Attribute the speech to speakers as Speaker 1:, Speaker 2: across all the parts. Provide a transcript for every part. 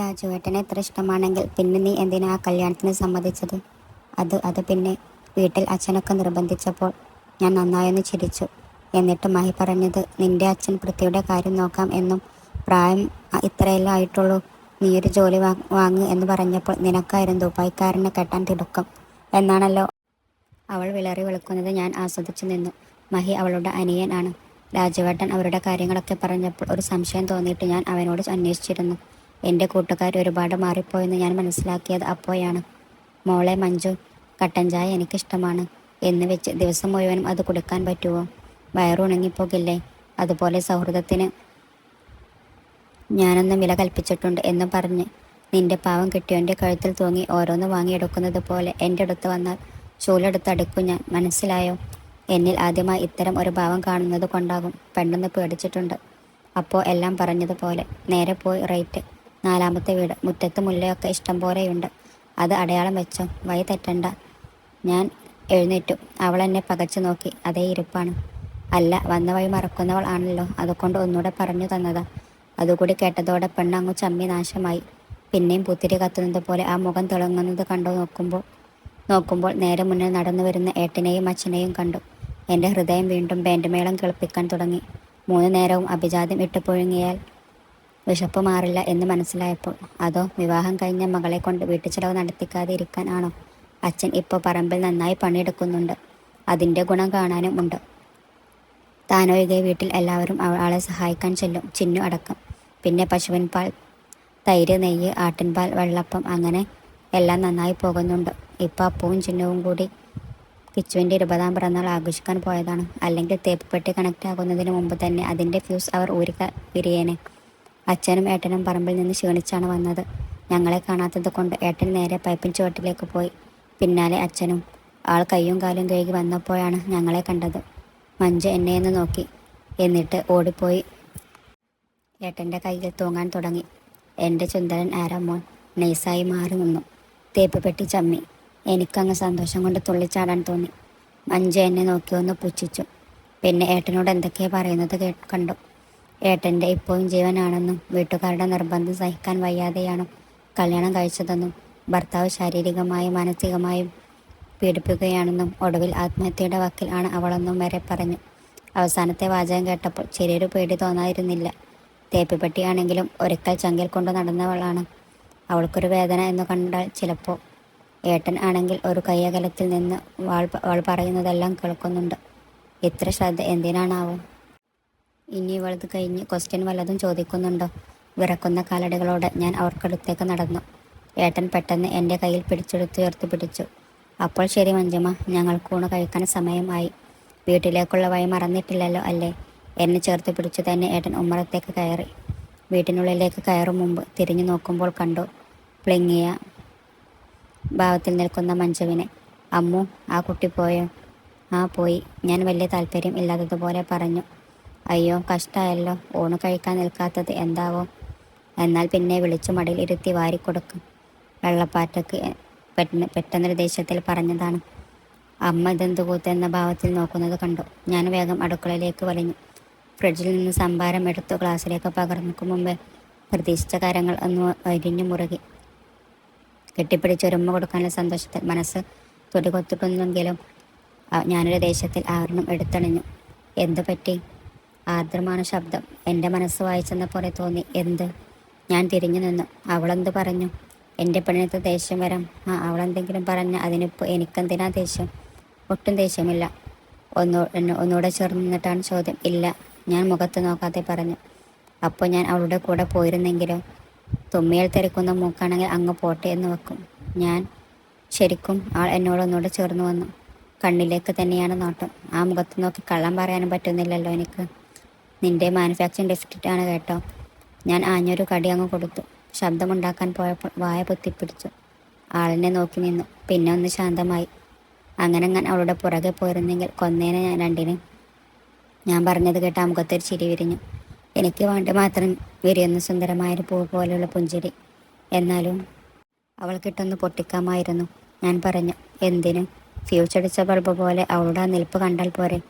Speaker 1: രാജുവേട്ടനെ എത്ര ഇഷ്ടമാണെങ്കിൽ പിന്നെ നീ എന്തിനാ ആ കല്യാണത്തിന് സമ്മതിച്ചത്? അത് അത് പിന്നെ വീട്ടിൽ അച്ഛനൊക്കെ നിർബന്ധിച്ചപ്പോൾ ഞാൻ നന്നായൊന്ന് ചിരിച്ചു. എന്നിട്ട് മഹി പറഞ്ഞത് നിന്റെ അച്ഛൻ പൃഥ്വിയുടെ കാര്യം നോക്കാം എന്നും പ്രായം ഇത്രയെല്ലാം ആയിട്ടുള്ളൂ. നീ ഒരു ജോലി വാങ്ങ് എന്ന് പറഞ്ഞപ്പോൾ നിനക്കായിരുന്നു ദുബായ്ക്കാരനെ കെട്ടാൻ തിടുക്കം. എന്നാണല്ലോ അവൾ വിളറി വെളുക്കുന്നത് ഞാൻ ആസ്വദിച്ചു നിന്നു. മഹി അവളുടെ അനിയനാണ്. രാജവേട്ടൻ അവരുടെ കാര്യങ്ങളൊക്കെ പറഞ്ഞപ്പോൾ ഒരു സംശയം തോന്നിയിട്ട് ഞാൻ അവനോട് അന്വേഷിച്ചിരുന്നു. എന്റെ കൂട്ടുകാർ ഒരുപാട് മാറിപ്പോയെന്ന് ഞാൻ മനസ്സിലാക്കിയത് അപ്പോഴാണ്. മോളെ മഞ്ജു കട്ടൻ ചായ എനിക്കിഷ്ടമാണ്. എന്ന് വെച്ച് ദിവസം മുഴുവനും അത് കുടിക്കാൻ പറ്റുമോ? വയറുണങ്ങിപ്പോകില്ലേ? അതുപോലെ സൗഹൃദത്തിന് ഞാനൊന്നും വില കൽപ്പിച്ചിട്ടുണ്ട് എന്ന് പറഞ്ഞ് നിന്റെ പാവം കിട്ടിയോന്റെ കഴുത്തിൽ തൂങ്ങി ഓരോന്ന് വാങ്ങിയെടുക്കുന്നത് പോലെ എന്റെ അടുത്ത് വന്നാൽ ചൂലെടുത്ത് അടിക്കും ഞാൻ. മനസ്സിലായോ? എന്നിൽ ആദ്യമായി ഇത്തരം ഒരു ഭാവം കാണുന്നത് കൊണ്ടാകും പെട്ടെന്ന് പേടിച്ചിട്ടുണ്ട്. അപ്പോൾ എല്ലാം പറഞ്ഞതുപോലെ നേരെ പോയി റൈറ്റ്. നാലാമത്തെ വീട്. മുറ്റത്ത് മുല്ലയൊക്കെ ഇഷ്ടം പോലെയുണ്ട്. അത് അടയാളം വെച്ചോ? വഴി തെറ്റണ്ട. ഞാൻ എഴുന്നേറ്റു. അവൾ എന്നെ പകച്ചു നോക്കി. അതേ ഇരിപ്പാണ്. അല്ല വന്ന വഴി മറക്കുന്നവൾ ആണല്ലോ. അതുകൊണ്ട് ഒന്നുകൂടെ പറഞ്ഞു തന്നതാ. അതുകൂടി കേട്ടതോടെ പെണ്ണങ്ങു ചമ്മി നാശമായി. പിന്നെയും പുത്തിരി കത്തുന്നത് പോലെ ആ മുഖം തിളങ്ങുന്നത് കണ്ടു നോക്കുമ്പോൾ നോക്കുമ്പോൾ നേരെ മുന്നിൽ നടന്നു വരുന്ന ഏട്ടനെയും അച്ഛനെയും കണ്ടു. എന്റെ ഹൃദയം വീണ്ടും ബാൻഡ് മേളം കേൾപ്പിക്കാൻ തുടങ്ങി. മൂന്ന് നേരവും അഭിജാതം ഇട്ട് പുഴുങ്ങിയാൽ വിശപ്പ് മാറില്ല എന്ന് മനസ്സിലായപ്പോൾ അതോ വിവാഹം കഴിഞ്ഞ മകളെ കൊണ്ട് വീട്ടുചെലവ് നടത്തിക്കാതെ ഇരിക്കാൻ ആണോ? അച്ഛൻ ഇപ്പോൾ പറമ്പിൽ നന്നായി പണിയെടുക്കുന്നുണ്ട്. അതിന്റെ ഗുണം കാണാനും ഉണ്ട്. താനൊഴികെ വീട്ടിൽ എല്ലാവരും അവളെ സഹായിക്കാൻ ചെല്ലും ചിന്നു അടക്കം. പിന്നെ പശുവിൻ പാൽ തൈര് നെയ്യ് ആട്ടിൻപാൽ വെള്ളപ്പം അങ്ങനെ എല്ലാം നന്നായി പോകുന്നുണ്ട്. ഇപ്പം അപ്പവും ചിന്നവും കൂടി കിച്ചുവിന്റെ ഇരുപതാം പിറന്നാൾ ആഘോഷിക്കാൻ പോയതാണ്. അല്ലെങ്കിൽ തേപ്പ് പെട്ടി കണക്ട് ആകുന്നതിന് മുമ്പ് തന്നെ അതിന്റെ ഫ്യൂസ് അവർ ഊരിക്ക വിരിയേനെ അച്ഛനും ഏട്ടനും പറമ്പിൽ നിന്ന് ക്ഷീണിച്ചാണ് വന്നത്. ഞങ്ങളെ കാണാത്തത് കൊണ്ട് ഏട്ടൻ നേരെ പൈപ്പിൻ ചുവട്ടിലേക്ക് പോയി. പിന്നാലെ അച്ഛനും ആൾ കയ്യും കാലും കഴുകി വന്നപ്പോഴാണ് ഞങ്ങളെ കണ്ടത്. മഞ്ജു എന്നെ ഒന്ന് നോക്കി. എന്നിട്ട് ഓടിപ്പോയി. ഏട്ടന്റെ കയ്യിൽ തൂങ്ങാൻ തുടങ്ങി. എന്റെ ചുന്ദരൻ ആരാമോൻ നൈസായി മാറി നിന്നു. തേപ്പ് പെട്ടി ചമ്മി. എനിക്കങ്ങ് സന്തോഷം കൊണ്ട് തുള്ളിച്ചാടാൻ തോന്നി. മഞ്ജു എന്നെ നോക്കി ഒന്ന് പുച്ഛിച്ചു. പിന്നെ ഏട്ടനോട് എന്തൊക്കെയാണ് പറയുന്നത് കണ്ടു. ഏട്ടന്റെ ഇപ്പോഴും ജീവനാണെന്നും വീട്ടുകാരുടെ നിർബന്ധം സഹിക്കാൻ വയ്യാതെയാണ് കല്യാണം കഴിച്ചതെന്നും ഭർത്താവ് ശാരീരികമായും മാനസികമായും പീഡിപ്പിക്കുകയാണെന്നും ഒടുവിൽ ആത്മഹത്യയുടെ വക്കിൽ ആണ് അവളെന്നും വരെ പറഞ്ഞു. അവസാനത്തെ വാചകം കേട്ടപ്പോൾ ചെറിയൊരു പേടി തോന്നാതിരുന്നില്ല. തേപ്പിപ്പെട്ടിയാണെങ്കിലും ഒരിക്കൽ ചങ്കിൽ കൊണ്ടു നടന്നവളാണ്. അവൾക്കൊരു വേദന എന്ന് കണ്ടാൽ ചിലപ്പോൾ ഏട്ടൻ ആണെങ്കിൽ ഒരു കയ്യകലത്തിൽ നിന്ന് വാൾ വാൾ പറയുന്നതെല്ലാം കേൾക്കുന്നുണ്ട്. ഇത്ര ശ്രദ്ധ എന്തിനാണാവോ? ഇനി ഇവളത് കഴിഞ്ഞ് ക്വസ്റ്റ്യൻ വല്ലതും ചോദിക്കുന്നുണ്ടോ? വിറക്കുന്ന കാലടികളോടെ ഞാൻ അവർക്കടുത്തേക്ക് നടന്നു. ഏട്ടൻ പെട്ടെന്ന് എന്റെ കയ്യിൽ പിടിച്ചെടുത്ത് ഉയർത്തി പിടിച്ചു. അപ്പോൾ ശരി മഞ്ജുമ ഞങ്ങൾക്ക് ഊണ് കഴിക്കാൻ സമയമായി. വീട്ടിലേക്കുള്ള വഴി മറന്നിട്ടില്ലല്ലോ അല്ലേ? എന്നെ ചേർത്ത് പിടിച്ചു തന്നെ ഏട്ടൻ ഉമ്മറത്തേക്ക് കയറി. വീട്ടിനുള്ളിലേക്ക് കയറും മുമ്പ് തിരിഞ്ഞു നോക്കുമ്പോൾ കണ്ടു പ്ലിങ്ങിയ ഭാവത്തിൽ നിൽക്കുന്ന മഞ്ജുവിനെ. അമ്മു ആ കുട്ടി പോയോ? ആ പോയി. ഞാൻ വലിയ താല്പര്യം ഇല്ലാത്തതുപോലെ പറഞ്ഞു. അയ്യോ കഷ്ടമായല്ലോ ഊണ് കഴിക്കാൻ നിൽക്കാത്തത് എന്താവോ? എന്നാൽ പിന്നെ വിളിച്ചു മടിയിൽ ഇരുത്തി വാരിക്കൊടുക്കും. വെള്ളപ്പാറ്റക്ക് പെട്ടെന്ന് പെട്ടെന്നൊരു ദേഷ്യത്തിൽ പറഞ്ഞതാണ്. അമ്മ ഇതെന്ത് കൂത്തെന്ന ഭാവത്തിൽ നോക്കുന്നത് കണ്ടു. ഞാൻ വേഗം അടുക്കളയിലേക്ക് വലിഞ്ഞു. ഫ്രിഡ്ജിൽ നിന്ന് സംഭാരം എടുത്തു ഗ്ലാസ്സിലേക്ക് പകർന്നു മുമ്പേ പ്രതീക്ഷിച്ച കാര്യങ്ങൾ ഒന്ന് അരിഞ്ഞു മുറുകി. കെട്ടിപ്പിടിച്ച് ഒരുമ്മ കൊടുക്കാനുള്ള സന്തോഷത്തിൽ മനസ്സ് തൊടികൊത്തിട്ടുണ്ടെങ്കിലും ഞാനൊരു ദേശത്തിൽ ആവരണം എടുത്തണിഞ്ഞു. എന്തു പറ്റി? ആർദ്രമാണ് ശബ്ദം. എന്റെ മനസ്സ് വായിച്ചെന്ന പോലെ തോന്നി. എന്ത്? ഞാൻ തിരിഞ്ഞു നിന്നു. അവളെന്ത് പറഞ്ഞു? എന്റെ പെണ്ണിനത്ത് ദേഷ്യം വരാം. ആ അവളെന്തെങ്കിലും പറഞ്ഞ അതിനിപ്പോൾ എനിക്കെന്തിനാ ദേഷ്യം? ഒട്ടും ദേഷ്യമില്ല. ഒന്നു ഒന്നുകൂടെ ചേർന്ന് നിന്നിട്ടാണ് ചോദ്യം. ഇല്ല ഞാൻ മുഖത്ത് നോക്കാതെ പറഞ്ഞു. അപ്പോൾ ഞാൻ അവളുടെ കൂടെ പോയിരുന്നെങ്കിലോ? തുമ്മിയിൽ തിരക്കുന്ന മൂക്കാണെങ്കിൽ അങ്ങ് പോട്ടെ എന്ന് വെക്കും. ഞാൻ ശരിക്കും ആൾ എന്നോട് ഒന്നുകൂടെ ചേർന്ന് വന്നു. കണ്ണിലേക്ക് തന്നെയാണ് നോട്ടം. ആ മുഖത്ത് നോക്കി കള്ളം പറയാനും പറ്റുന്നില്ലല്ലോ എനിക്ക്. നിന്റെ മാനുഫാക്ചറിങ് ആണ് കേട്ടോ. ഞാൻ ആഞ്ഞൊരു കടി അങ്ങ് കൊടുത്തു. ശബ്ദമുണ്ടാക്കാൻ പോയപ്പോൾ വായ പൊത്തിപ്പിടിച്ചു. ആളിനെ നോക്കി നിന്നു. പിന്നെ ഒന്ന് ശാന്തമായി. അങ്ങനെ ഞാൻ അവളുടെ പുറകെ പോയിരുന്നെങ്കിൽ കൊന്നേനെ ഞാൻ രണ്ടിന്. ഞാൻ പറഞ്ഞത് കേട്ട മുഖത്തൊരു ചിരി വിരിഞ്ഞു. എനിക്ക് വേണ്ടി മാത്രം വിരിയുന്ന സുന്ദരമായൊരു പൂ പോലെയുള്ള പുഞ്ചിരി. എന്നാലും അവൾ അവൾക്കിട്ടൊന്ന് പൊട്ടിക്കാമായിരുന്നു. ഞാൻ പറഞ്ഞു എന്തിനും? ഫ്യൂച്ചടിച്ച ബൾബ് പോലെ അവളുടെ നിൽപ്പ് കണ്ടാൽ പോരെ.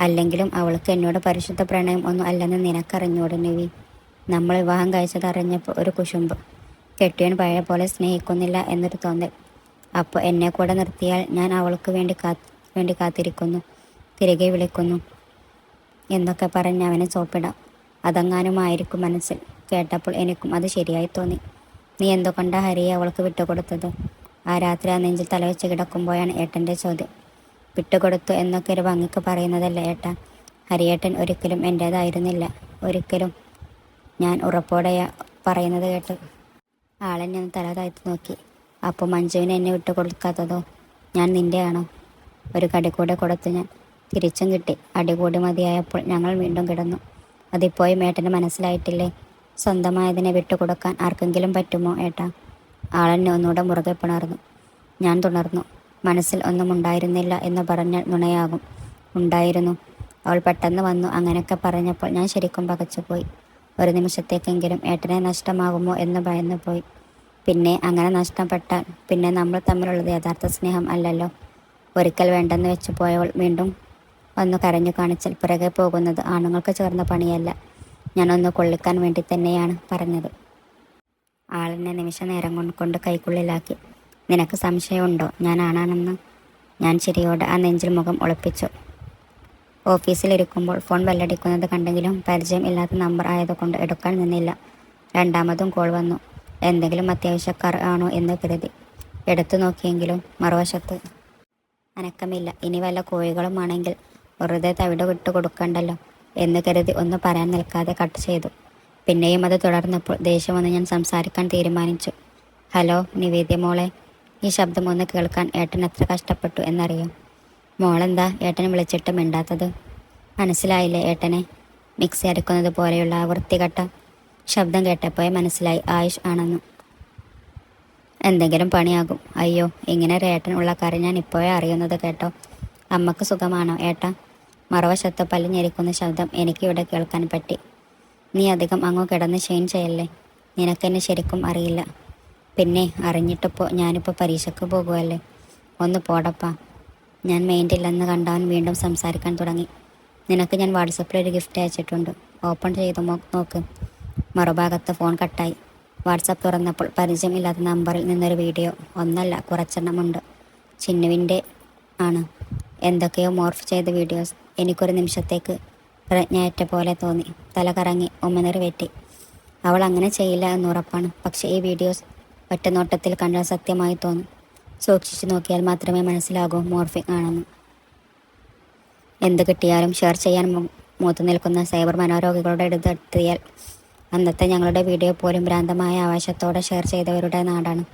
Speaker 1: അല്ലെങ്കിലും അവൾക്ക് എന്നോട് പരിശുദ്ധ പ്രണയം ഒന്നും അല്ലെന്ന് നിനക്കറിഞ്ഞൂടെ നിവി? നമ്മൾ വിവാഹം കഴിച്ചത് അറിഞ്ഞപ്പോൾ ഒരു കുശുമ്പ്. കെട്ടിയൻ പഴയ പോലെ സ്നേഹിക്കുന്നില്ല എന്നൊരു തോന്നൽ. അപ്പോൾ എന്നെ കൂടെ നിർത്തിയാൽ ഞാൻ അവൾക്ക് വേണ്ടി കാ വേണ്ടി കാത്തിരിക്കുന്നു തിരികെ വിളിക്കുന്നു എന്നൊക്കെ പറഞ്ഞ് അവനെ സോപ്പിടാം. അതങ്ങാനുമായിരിക്കും മനസ്സിൽ. കേട്ടപ്പോൾ എനിക്കും അത് ശരിയായി തോന്നി. നീ എന്തുകൊണ്ടാണ് ഹരിയെ അവൾക്ക് വിട്ടുകൊടുത്തത്? ആ രാത്രി ആ നെഞ്ചിൽ തലവെച്ച് കിടക്കുമ്പോഴാണ് ഏട്ടന്റെ ചോദ്യം. വിട്ടുകൊടുത്തു എന്നൊക്കെ ഒരു ഭംഗിക്ക് പറയുന്നതല്ല ഏട്ട? ഹരിയേട്ടൻ ഒരിക്കലും എന്റേതായിരുന്നില്ല ഒരിക്കലും ഞാൻ ഉറപ്പോടെ പറയുന്നത് കേട്ട് ആളെന്നെ ഒന്ന് തല താഴ്ത്തി നോക്കി. അപ്പോൾ മഞ്ജുവിനെ എന്നെ വിട്ടു കൊടുക്കാത്തതോ ഞാൻ നിന്റെയാണോ ഒരു കടി കൂടെ കൊടുത്ത് ഞാൻ തിരിച്ചും കിട്ടി. അടികൂടി മതിയായപ്പോൾ ഞങ്ങൾ വീണ്ടും കിടന്നു. അതിപ്പോഴും ഏട്ടന് മനസ്സിലായിട്ടില്ലേ? സ്വന്തമായതിനെ വിട്ടുകൊടുക്കാൻ ആർക്കെങ്കിലും പറ്റുമോ ഏട്ടാ? ആളെന്നെ ഒന്നുകൂടെ മുറുകെ പിണർന്നു. ഞാൻ തുടർന്നു മനസ്സിൽ ഒന്നും ഉണ്ടായിരുന്നില്ല എന്ന് പറഞ്ഞാൽ നുണയാകും. ഉണ്ടായിരുന്നു. അവൾ പെട്ടെന്ന് വന്നു. അങ്ങനെയൊക്കെ പറഞ്ഞപ്പോൾ ഞാൻ ശരിക്കും പകച്ചുപോയി. ഒരു നിമിഷത്തേക്കെങ്കിലും ഏട്ടനെ നഷ്ടമാകുമോ എന്ന് ഭയന്നു പോയി. പിന്നെ അങ്ങനെ നഷ്ടപ്പെട്ടാൽ പിന്നെ നമ്മൾ തമ്മിലുള്ളത് യഥാർത്ഥ സ്നേഹം അല്ലല്ലോ. ഒരിക്കൽ വേണ്ടെന്ന് വെച്ച് പോയവൾ വീണ്ടും ഒന്ന് കരഞ്ഞു കാണിച്ചാൽ പുറകെ പോകുന്നത് ആണുങ്ങൾക്ക് ചേർന്ന പണിയല്ല. ഞാനൊന്ന് കൊള്ളിക്കാൻ വേണ്ടി തന്നെയാണ് പറഞ്ഞത്. ആളിനെ നിമിഷ നേരം കൊണ്ട് കൈക്കുള്ളിലാക്കി. നിനക്ക് സംശയമുണ്ടോ? ഞാൻ ആണാണെന്ന്. ഞാൻ ചിരിയോടെ ആ നെഞ്ചിൽ മുഖം ഒളിപ്പിച്ചു. ഓഫീസിലിരിക്കുമ്പോൾ ഫോൺ ബെല്ലടിക്കുന്നത് കണ്ടെങ്കിലും പരിചയം ഇല്ലാത്ത നമ്പർ ആയതുകൊണ്ട് എടുക്കാൻ നിന്നില്ല. രണ്ടാമതും കോൾ വന്നു. എന്തെങ്കിലും അത്യാവശ്യക്കാർ ആണോ എന്ന് കരുതി. എടുത്തു നോക്കിയെങ്കിലും മറുവശത്ത് അനക്കമില്ല. ഇനി വല്ല കോഴികളും ആണെങ്കിൽ വെറുതെ തവിട് വിട്ടു കൊടുക്കണ്ടല്ലോ എന്ന് കരുതി ഒന്ന് പറയാൻ നിൽക്കാതെ കട്ട് ചെയ്തു. പിന്നെയും അത് തുടർന്നപ്പോൾ ദേഷ്യം വന്ന് ഞാൻ സംസാരിക്കാൻ തീരുമാനിച്ചു. ഹലോ നിവേദ്യ മോളെ ഈ ശബ്ദം ഒന്ന് കേൾക്കാൻ ഏട്ടൻ എത്ര കഷ്ടപ്പെട്ടു എന്നറിയാം. മോളെന്താ ഏട്ടനെ വിളിച്ചിട്ട് മിണ്ടാത്തത്? മനസ്സിലായില്ലേ ഏട്ടനെ? മിക്സി അരക്കുന്നത് പോലെയുള്ള ആ വൃത്തികെട്ട ശബ്ദം കേട്ടപ്പോഴേ മനസ്സിലായി ആയുഷ് ആണെന്ന്. എന്തെങ്കിലും പണിയാകും. അയ്യോ ഇങ്ങനെ ഒരു ഏട്ടൻ ഉള്ള കാര്യം ഞാൻ ഇപ്പോഴേ അറിയുന്നത് കേട്ടോ. അമ്മയ്ക്ക് സുഖമാണോ ഏട്ട? മറവശത്ത് പല്ലിഞ്ഞിരിക്കുന്ന ശബ്ദം എനിക്കിവിടെ കേൾക്കാൻ പറ്റി. നീ അധികം അങ്ങ് കിടന്ന് ചെയ്യല്ലേ നിനക്കെന്നെ ശരിക്കും അറിയില്ല. പിന്നെ അറിഞ്ഞിട്ടിപ്പോൾ ഞാനിപ്പോൾ പരീക്ഷയ്ക്ക് പോകുമല്ലേ ഒന്ന് പോടപ്പാ. ഞാൻ മെയിന്റില്ലെന്ന് കണ്ടവൻ വീണ്ടും സംസാരിക്കാൻ തുടങ്ങി. നിനക്ക് ഞാൻ വാട്സപ്പിൽ ഒരു ഗിഫ്റ്റ് അയച്ചിട്ടുണ്ട്. ഓപ്പൺ ചെയ്ത് നോക്ക്. മറുഭാഗത്ത് ഫോൺ കട്ടായി. വാട്സപ്പ് തുറന്നപ്പോൾ പരിചയമില്ലാത്ത നമ്പറിൽ നിന്നൊരു വീഡിയോ. ഒന്നല്ല കുറച്ചെണ്ണമുണ്ട്. ചിന്നുവിന്റെ ആണ്. എന്തൊക്കെയോ മോർഫ് ചെയ്ത വീഡിയോസ്. എനിക്കൊരു നിമിഷത്തേക്ക് പ്രജ്ഞയറ്റ പോലെ തോന്നി. തല കറങ്ങി വെറ്റി അവൾ അങ്ങനെ ചെയ്യില്ല എന്നുറപ്പാണ് പക്ഷേ ഈ വീഡിയോസ് ഒറ്റനോട്ടത്തിൽ കണ്ടാൽ സത്യമായി തോന്നും. സൂക്ഷിച്ചു നോക്കിയാൽ മാത്രമേ മനസ്സിലാകൂ മോർഫിംഗ് ആണെന്ന്. എന്ത് കിട്ടിയാലും ഷെയർ ചെയ്യാൻ മൂത്തു നിൽക്കുന്ന സൈബർ മനോരോഗികളുടെ അടുത്തെത്തിയാൽ അന്നത്തെ ഞങ്ങളുടെ വീഡിയോ പോലും ഭ്രാന്തമായ ആവേശത്തോടെ ഷെയർ ചെയ്തവരുടെ നാടാണ്.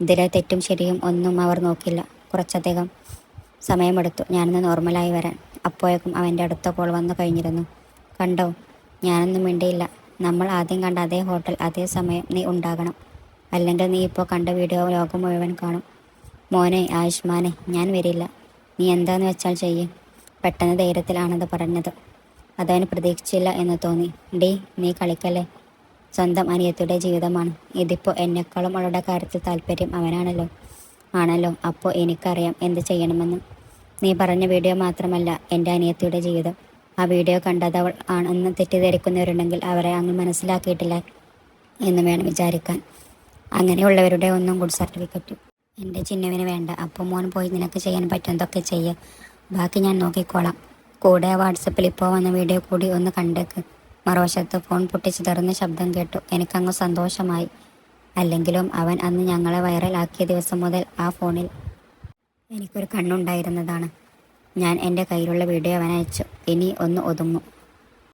Speaker 1: ഇതിലെ തെറ്റും ശരിയും ഒന്നും അവർ നോക്കില്ല. കുറച്ചധികം സമയമെടുത്തു. ഞാനൊന്ന് നോർമലായി വരാൻ. അപ്പോഴേക്കും അവന്റെ അടുത്ത കോൾ വന്നു കഴിഞ്ഞിരുന്നു. കണ്ടോ? ഞാനൊന്നും മിണ്ടിയില്ല. നമ്മൾ ആദ്യം കണ്ട അതേ ഹോട്ടൽ അതേ സമയം നീ ഉണ്ടാകണം. അല്ലെങ്കിൽ നീ ഇപ്പോൾ കണ്ട വീഡിയോ ലോകം മുഴുവൻ കാണും. മോനെ ആയുഷ്മാനെ ഞാൻ വരില്ല. നീ എന്താന്ന് വെച്ചാൽ ചെയ്യും. പെട്ടെന്ന് ധൈര്യത്തിലാണത് പറഞ്ഞത്. അതവന് പ്രതീക്ഷിച്ചില്ല എന്ന് തോന്നി. ഡി നീ കളിക്കല്ലേ? സ്വന്തം അനിയത്തിയുടെ ജീവിതമാണ്. ഇതിപ്പോൾ എന്നെക്കാളും അവളുടെ കാര്യത്തിൽ താല്പര്യം അവനാണല്ലോ. ആണല്ലോ. അപ്പോൾ എനിക്കറിയാം എന്ത് ചെയ്യണമെന്ന്. നീ പറഞ്ഞ വീഡിയോ മാത്രമല്ല എന്റെ അനിയത്തിയുടെ ജീവിതം. ആ വീഡിയോ കണ്ടത് അവൾ ആണെന്ന് തെറ്റിദ്ധരിക്കുന്നവരുണ്ടെങ്കിൽ അവരെ അങ്ങ് മനസ്സിലാക്കിയിട്ടില്ല എന്ന് വേണം വിചാരിക്കാൻ. അങ്ങനെയുള്ളവരുടെ ഒന്നും ഗുഡ് സർട്ടിഫിക്കറ്റ് എന്റെ ചിന്നുവിന് വേണ്ട. അപ്പോൾ മോൻ പോയി നിനക്ക് ചെയ്യാൻ പറ്റുന്നതൊക്കെ ചെയ്യ? ബാക്കി ഞാൻ നോക്കിക്കോളാം. കൂടെ വാട്സപ്പിൽ ഇപ്പോൾ വന്ന വീഡിയോ കൂടി ഒന്ന് കണ്ടേക്ക്. മറുവശത്ത് ഫോൺ പൊട്ടിച്ച് തെറുന്ന ശബ്ദം കേട്ടു. എനിക്കങ്ങ് സന്തോഷമായി. അല്ലെങ്കിലും അവൻ അന്ന് ഞങ്ങളെ വൈറലാക്കിയ ദിവസം മുതൽ ആ ഫോണിൽ എനിക്കൊരു കണ്ണുണ്ടായിരുന്നതാണ്. ഞാൻ എന്റെ കയ്യിലുള്ള വീഡിയോ അവൻ അയച്ചു. ഇനി ഒന്ന് ഒതുങ്ങും.